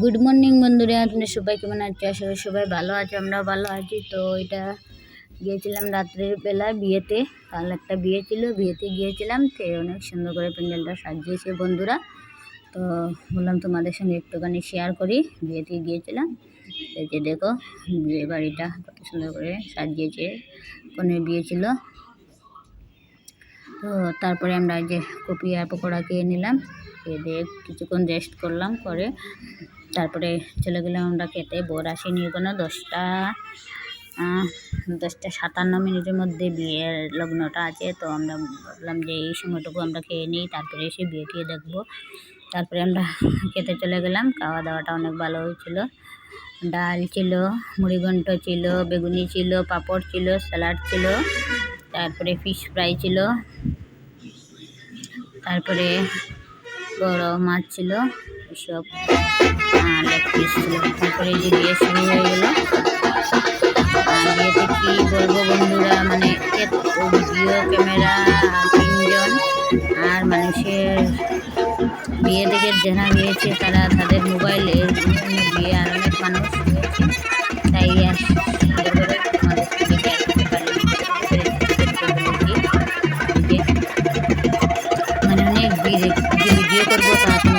Good morning বন্ধুরা। আপনার সবাই কেমন আছে? করি সবাই ভালো আছে, আমরাও ভালো আছি। তো এটা গিয়েছিলাম রাত্রের বেলা বিয়েতে। কাল একটা বিয়ে ছিল, বিয়েতে গিয়েছিলাম। তো অনেক সুন্দর করে প্যান্ডেলটা সাজিয়েছে বন্ধুরা। তো বললাম তোমাদের সঙ্গে একটুখানি শেয়ার করি। বিয়েতে গিয়েছিলাম। যে দেখো বিয়ে বাড়িটা কত সুন্দর করে সাজিয়েছে কনে বিয়ে ছিল। তো তারপরে আমরা যে কপি আর পকোড়া খেয়ে নিলাম। খেয়ে দিয়ে কিছুক্ষণ রেস্ট করলাম, করে তারপরে চলে গেলাম আমরা খেতে। বর আসেনি কোনো দশটা দশটা সাতান্ন মিনিটের মধ্যে বিয়ের লগ্নটা আছে। তো আমরা ভাবলাম যে এই সময়টুকু আমরা খেয়ে নিই, তারপরে এসে বিয়ে টিয়ে দেখব। তারপরে আমরা খেতে চলে গেলাম। খাওয়া দাওয়াটা অনেক ভালো হয়েছিল। ডাল ছিল মুড়িঘণ্ট ছিল, বেগুনি ছিল, পাঁপড় ছিল, স্যালাড ছিল, তারপরে ফিশ ফ্রাই ছিল, তারপরে বড় মাছ ছিল, এসব। বন্ধুরা মানে ক্যামেরা তিনজন। আর মানুষের বিয়ে থেকে যারা গিয়েছে তারা তাদের মোবাইলের বিয়ে আর অনেক মানুষ তাই মানে অনেক ভিডিও করব তার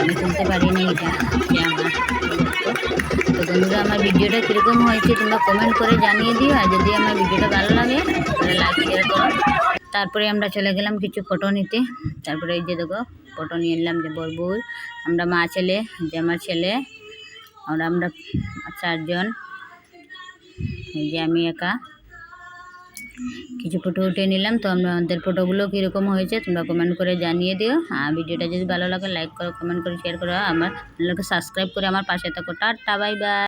আমি শুনতে পারিনি এটা যে আমার? তো বন্ধুরা, আমার ভিডিওটা কীরকম হয়েছে তোমরা কমেন্ট করে জানিয়ে দিও, আর যদি আমার ভিডিওটা ভালো লাগে, তাহলে লাইক শেয়ার করো। তারপরে আমরা চলে গেলাম কিছু ফটো নিতে। তারপরে এই যে দেখো ফটো নিয়ে নিলাম যে বরবুর, আমরা মা ছেলে, যে আমার ছেলে, আর আমরা চারজন। যে আমি একা। কিছু ফটো উঠিয়ে নিলাম। তো আমাদের ফটোগুলো কীরকম হয়েছে তোমরা কমেন্ট করে জানিয়ে দিও। আর ভিডিওটা যদি ভালো লাগে লাইক করো কমেন্ট করে শেয়ার করো। আমার সাবস্ক্রাইব করে আমার পাশে থাকো। Tata bye bye